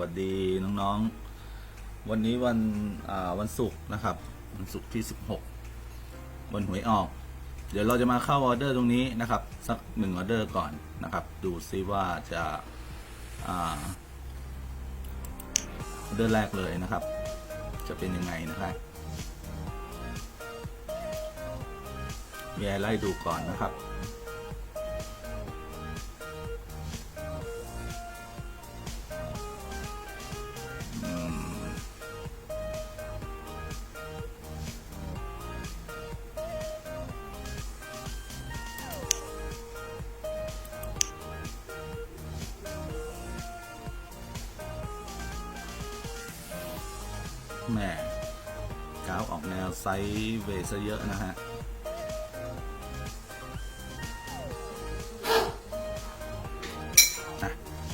วัสดีน้องๆ วันนี้วันวันศุกร์นะครับวันศุกร์ที่ 16 วันหวยออก เดี๋ยวเราจะมาเข้าออเดอร์ตรงนี้นะครับ สักหนึ่งออเดอร์ก่อนนะครับ ดูซิว่าจะออเดอร์แรกเลยนะครับ จะเป็นยังไงนะครับมีอะไรไล่ดูก่อนนะครับ แหม่กาวออกแนวไซส์เวซะเยอะนะฮะอะ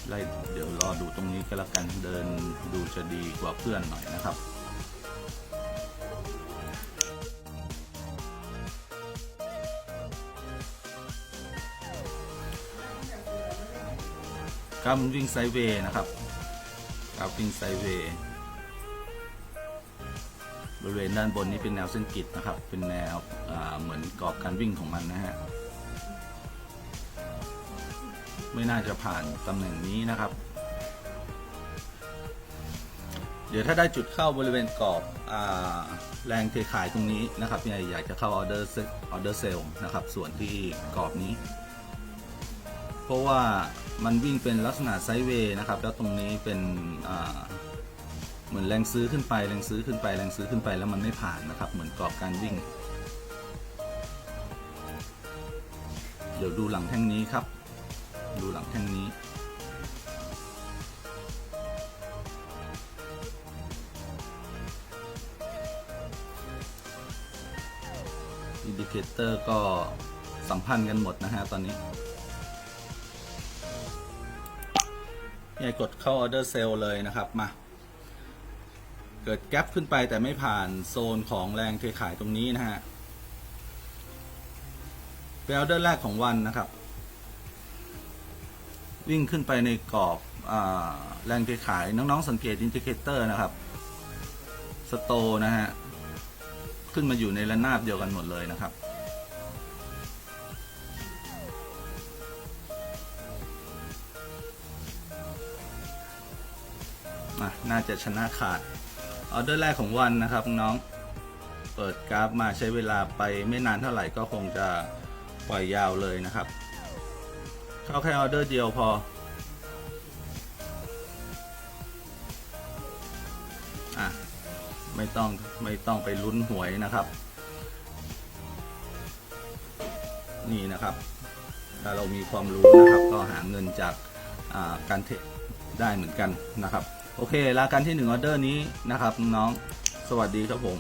ไล่เดี๋ยวรอดูตรงนี้ก็แล้วกันเดินดูจะดีกว่าเพื่อนหน่อยนะครับกราฟวิ่งไซเวย์นะครับกราฟวิ่งไซเวย์ บริเวณด้านบนนี้เป็นแนวเส้นกริดนะครับ เป็นแนวเหมือนกรอบการวิ่งของมันนะฮะ ไม่น่าจะผ่านตำแหน่งนี้นะครับ เดี๋ยวถ้าได้จุดเข้าบริเวณกรอบอแรงเทขายตรงนี้นะครับอยากจะเข้าออเดอร์ออเดอร์เซลนะครับ ส่วนที่กรอบนี้ เพราะว่ามันวิ่งเป็นลักษณะไซด์เวย์นะครับ แล้วตรงนี้เป็นอ่า เหมือนแรงซื้อขึ้นไปแรงซื้อขึ้นไปแรงซื้อขึ้นไปแล้วมันไม่ผ่านนะครับ เหมือนกรอบการวิ่ง เดี๋ยวดูหลังแท่งนี้ครับ ดูหลังแท่งนี้ อินดิเคเตอร์ก็สัมพันธ์กันหมดนะฮะตอนนี้เนี่ยกดเข้าออเดอร์เซลเลยนะครับมา เกิดแกลบขึ้นไปแต่ไม่ผ่านโซนของแรงเทขายตรงนี้นะฮะเป็นออเดอร์แรกของวันนะครับ วิ่งขึ้นไปในกรอบอแรงเทขายน้องๆสังเกตอินดิเคเตอร์นะครับสโตนะฮะขึ้นมาอยู่ในระนาบเดียวกันหมดเลยนะครับน่าจะชนะขาด ออเดอร์แรกของวันนะครับน้องเปิดกราฟมาใช้เวลาไปไม่นานเท่าไหร่ก็คงจะปล่อยยาวเลยนะครับ เข้าแค่ออเดอร์เดียวพออะไม่ต้องไม่ต้องไปลุ้นหวยนะครับ นี่นะครับ ถ้าเรามีความรู้นะครับ ก็หาเงินจากาการเทรดได้เหมือนกันนะครับ โอเคลากันที่หนึ่งออเดอร์นี้นะครับน้องสวัสดีครับผม